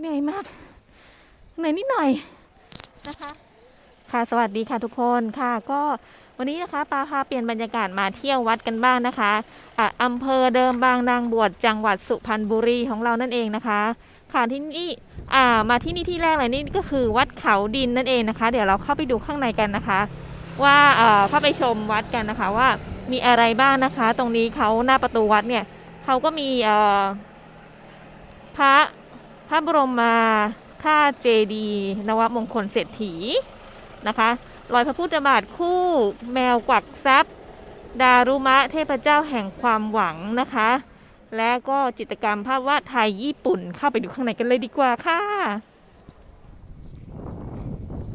เหนื่อยมาก เหนื่อยนิดหน่อยนะคะค่ะสวัสดีค่ะทุกคนค่ะก็วันนี้นะคะปาพาเปลี่ยนบรรยากาศมาเที่ยววัดกันบ้างนะคะอะอำเภอเดิมบางนางบวชจังหวัดสุพรรณบุรีของเรานั่นเองนะคะค่ะที่นี่อ่ามาที่นี่ที่แรกเลยนี่ก็คือวัดเขาดินนั่นเองนะคะ เดี๋ยวเราเข้าไปดูข้างในกันนะคะ ว่าเอ่อเข้าไปชมวัดกันนะคะว่ามีอะไรบ้างนะคะ ตรงนี้เขาหน้าประตูวัดเนี่ยเขาก็มีเอ่อพระ พระบรมมาค่าเจดีย์นวมงคลเศรษฐีนะคะรอยพระพุทธบาทคู่แมวกวักทรัพย์ ดารุมะเทพเจ้าแห่งความหวังนะคะ และก็จิตรกรรมภาพวาดไทยญี่ปุ่นเข้าไปดูข้างในกันเลยดีกว่าค่ะ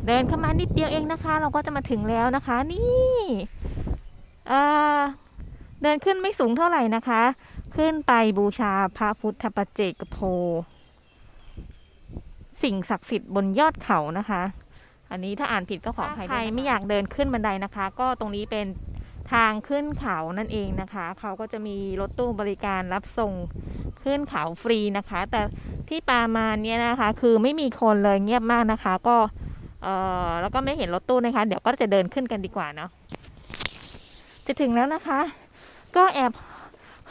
เดินเข้ามานิดเดียวเองนะคะ เราก็จะมาถึงแล้วนะคะนี่เเดินขึ้นไม่สูงเท่าไหร่นะคะ ขึ้นไปบูชาพระพุทธปัจเจกโพ สิ่งศักดิ์สิทธิ์บนยอดเขานะคะ อันนี้ถ้าอ่านผิดก็ขออภัยด้วยใครไม่อยากเดินขึ้นบันไดนะคะ ก็ตรงนี้เป็นทางขึ้นเขานั่นเองนะคะ เขาก็จะมีรถตู้บริการรับส่งขึ้นเขาฟรีนะคะ แต่ที่ปามาเนี่ยนะคะ คือไม่มีคนเลยเงียบมากนะคะ ก็เอ่อแล้วก็ไม่เห็นรถตู้นะคะ เดี๋ยวก็จะเดินขึ้นกันดีกว่าเนาะจะถึงแล้วนะคะ ก็แอบ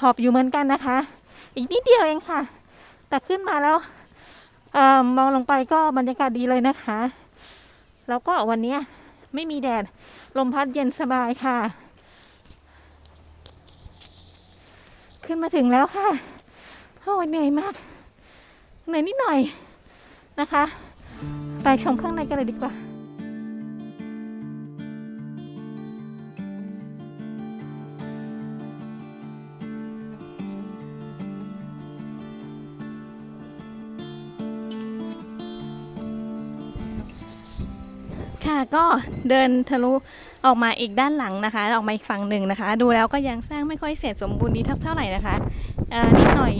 หอบอยู่เหมือนกันนะคะ อีกนิดเดียวเองค่ะ แต่ขึ้นมาแล้ว มองลงไปก็บรรยากาศดีเลยนะคะ แล้วก็วันนี้ไม่มีแดด ลมพัดเย็นสบายค่ะ ขึ้นมาถึงแล้วค่ะโอ้ยเหนื่อยมากเหนื่อยนิดหน่อยนะคะ ไปชมข้างในกันเลยดีกว่า ค่ะก็เดินทะลุออกมาอีกด้านหลังนะคะ ออกมาอีกฝั่งหนึ่งนะคะ ดูแล้วก็ยังสร้างไม่ค่อยเสร็จสมบูรณ์ดีเท่าเท่าไหร่นะคะนิดหน่อย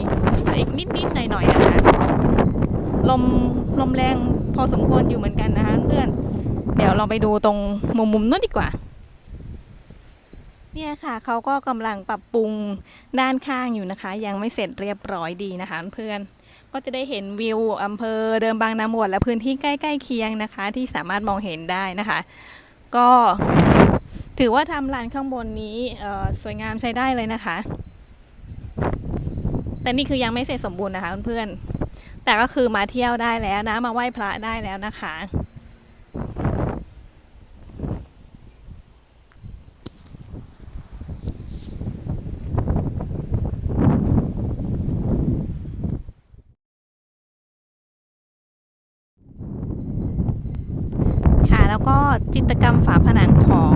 อีกนิดนิดหน่อยหน่อยๆนะคะลมลมแรงพอสมควรอยู่เหมือนกันนะคะเพื่อนเดี๋ยวเราไปดูตรงมุมมุมนู้นดีกว่า เนี่ยค่ะเขาก็กำลังปรับปรุงด้านข้างอยู่นะคะ ยังไม่เสร็จเรียบร้อยดีนะคะเพื่อน ก็จะได้เห็นวิวอำเภอเดิมบางนาบวดและพื้นที่ใกล้ๆเคียงนะคะ ที่สามารถมองเห็นได้นะคะ ก็ถือว่าทำลานข้างบนนี้สวยงามใช้ได้เลยนะคะ แต่นี่คือยังไม่เสร็จสมบูรณ์นะคะเพื่อนๆแต่ก็คือมาเที่ยวได้แล้วนะมาไหว้พระได้แล้วนะคะ แล้วก็จิตกรรมฝาผนังของ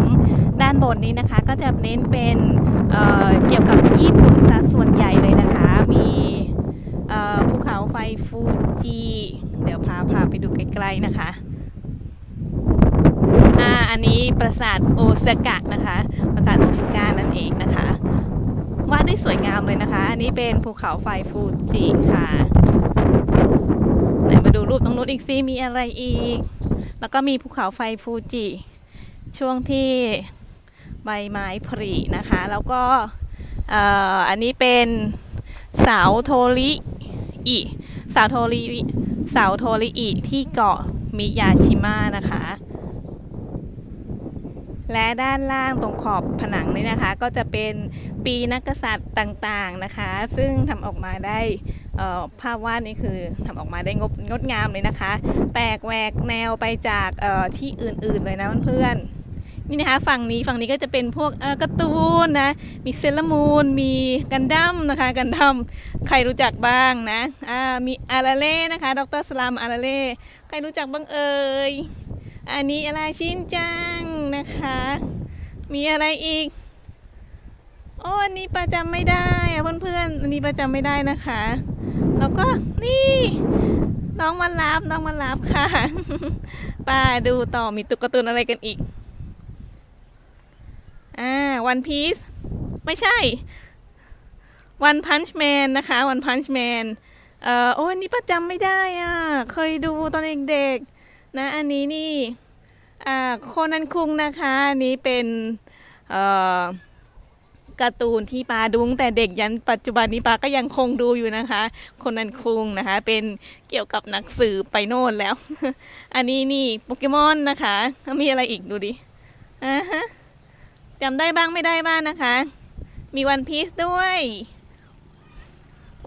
ด้านบนนี้นะคะ ก็จะเน้นเป็นเเกี่ยวกับญี่ปุ่นซะส่วนใหญ่เลยนะคะ มีภูเขาไฟฟูจิ เดี๋ยวพาพาไปดูใกล้ๆนะคะอ่าอันนี้ปราสาทโอซากะนะคะ ปราสาทโอซาก้านั่นเองนะคะวาดได้สวยงามเลยนะคะ อันนี้เป็นภูเขาไฟฟูจิค่ะ ไหนมาดูรูปตรงนู้นอีกซิมีอะไรอีก แล้วก็มีภูเขาไฟฟูจิ ช่วงที่ใบไม้ผลินะคะ แล้วก็อออันนี้เป็นเสาโทริอิเสาโทริเสาโทริอิที่เกาะมิยาชิมะนะคะ และด้านล่างตรงขอบผนังนี่นะคะ ก็จะเป็นปีนักกษัตริย์ต่างๆนะคะ ซึ่งทำออกมาได้ภาพวาดนี่คือทำออกมาได้งดงดงามเลยนะคะแปลกแหวกแนวไปจากที่อื่นๆเลยนะเพื่อนๆนี่นะคะฝั่งนี้ฝั่งนี้ก็จะเป็นพวกการ์ตูนนะมีเซเลอรามูนมีกันดั้มนะคะกันดั้มใครรู้จักบ้างนะอ่ามีอาราเล่นะคะดรสลามอาราเล่ใครรู้จักบ้างเอ่ยอันนี้อะไรชินจัง นะคะ มีอะไรอีก โอ้อันนี้ประจำไม่ได้อะเพื่อนๆ อันนี้ประจำไม่ได้นะคะ แล้วก็นี่น้องมารับน้องมารับค่ะ ป้าดูต่อมีตุ๊กตาตุนอะไรกันอีก อ่าวันพีซไม่ใช่ วันพันช์แมนนะคะวันพันช์แมนเอ่อโอ้อันนี้ประจำไม่ได้อะ เคยดูตอนเด็กๆนะ อันนี้นี่ อ่าโคนันคุงนะคะนี้เป็นเอ่อการ์ตูนที่ปาดูตั้งแต่เด็กยันปัจจุบันนี้ปาก็ยังคงดูอยู่นะคะ คนนันคุงนะคะ เป็นเกี่ยวกับหนักสืบไปโน่นแล้ว อันนี้นี่โปเกมอนนะคะ มีอะไรอีกดูดิอ่าฮะจำได้บ้างไม่ได้บ้างนะคะ มีวันพีซด้วย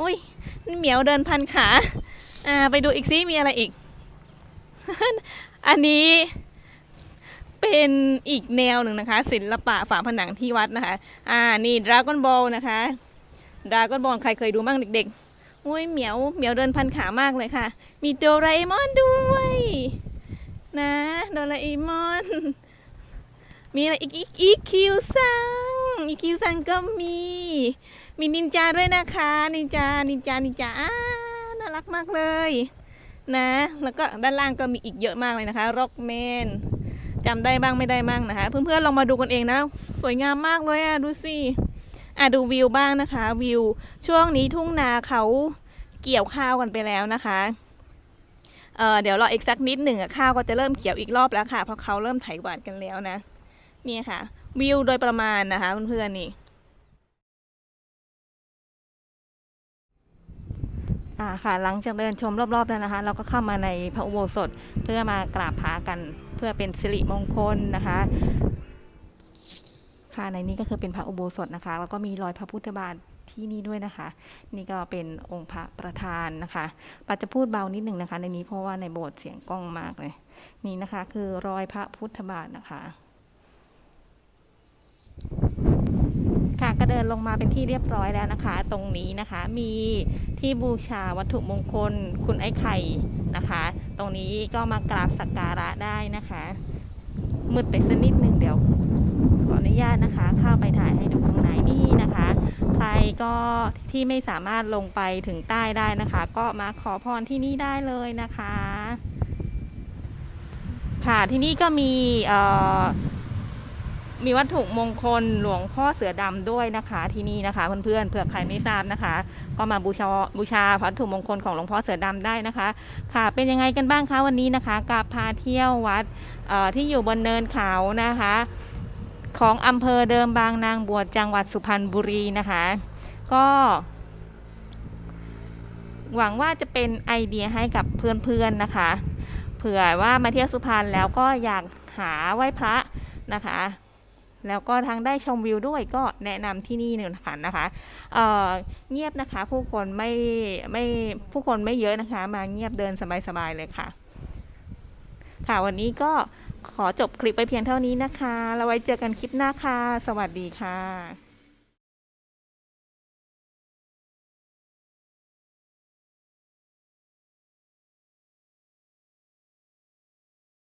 อุ้ยนี่เหมียวเดินพันขา อ่า ไปดูอีกซิมีอะไรอีก อันนี้ เป็นอีกแนวหนึ่งนะคะ ศิลปะฝาผนังที่วัดนะคะ อ่านี่ดราก้อนบอลนะคะดราก้อนบอลใครเคยดูบ้างเด็กๆอุ้ยเหมียวเหมียวเดินพันขามากเลยค่ะ มีโดราเอมอนด้วยนะโดราเอมอน มีอะไรอีกอีกอีคิวซังอีคิวซังก็มี มีนินจาด้วยนะคะนินจานินจานินจาอ่าน่ารักมากเลยนะ แล้วก็ด้านล่างก็มีอีกเยอะมากเลยนะคะร็อกแมน จำได้บ้างไม่ได้บ้างนะคะ เพื่อนๆลองมาดูกันเองนะ สวยงามมากเลยอะดูสิอะดูวิวบ้างนะคะ วิวช่วงนี้ทุ่งนาเขาเกี่ยวข้าวกันไปแล้วนะคะเเดี๋ยวรออีกสักนิดหนึ่งข้าวก็จะเริ่มเขียวอีกรอบแล้วค่ะเพราะเขาเริ่มไถหวานกันแล้วนะเนี่ยค่ะ วิวโดยประมาณนะคะเพื่อนๆนี่ อ่าค่ะหลังจากเดินชมรอบๆแล้วนะคะ เราก็เข้ามาในพระอุโบสถเพื่อมากราบพระกันเพื่อเป็นสิริมงคลนะคะค่ะในนี้ก็คือเป็นพระอุโบสถนะคะ แล้วก็มีรอยพระพุทธบาทที่นี่ด้วยนะคะ นี่ก็เป็นองค์พระประธานนะคะปัจจะพูดเบานิดหนึ่งนะคะ ในนี้เพราะว่าในโบสถ์เสียงกล้องมากเลย นี่นะคะคือรอยพระพุทธบาทนะคะ ค่ะก็เดินลงมาเป็นที่เรียบร้อยแล้วนะคะ ตรงนี้นะคะมีที่บูชาวัตถุมงคลคุณไอ้ไข่นะคะ ตรงนี้ก็มากราบสักการะได้นะคะ มืดไปสักนิดนึงเดี๋ยว ขออนุญาตนะคะ เข้าไปถ่ายให้ดูข้างในนี่นะคะ ใครก็ที่ไม่สามารถลงไปถึงใต้ได้นะคะ ก็มาขอพรที่นี่ได้เลยนะคะ ค่ะที่นี่ก็มีเอ่อ มีวัตถุมงคลหลวงพ่อเสือดำด้วยนะคะที่นี่นะคะ เพื่อนๆเผื่อใครไม่ทราบนะคะ ก็มาบูชาบูชาวัตถุมงคลของหลวงพ่อเสือดำได้นะคะ ค่ะเป็นยังไงกันบ้างคะวันนี้นะคะกับพาเที่ยววัดที่อยู่บนเนินเขานะคะ ของอำเภอเดิมบางนางบวชจังหวัดสุพรรณบุรีนะคะ ก็หวังว่าจะเป็นไอเดียให้กับเพื่อนๆนะคะ เผื่อว่ามาเที่ยวสุพรรณแล้วก็อยากหาไหว้พระนะคะ แล้วก็ทั้งได้ชมวิวด้วยก็แนะนำที่นี่หนึ่งนะคะนะคะเเงียบนะคะผู้คนไม่ไม่ผู้คนไม่เยอะนะคะ มาเงียบเดินสบายๆเลยค่ะ ค่ะวันนี้ก็ขอจบคลิปไปเพียงเท่านี้นะคะ แล้วไว้เจอกันคลิปหน้าค่ะ สวัสดีค่ะ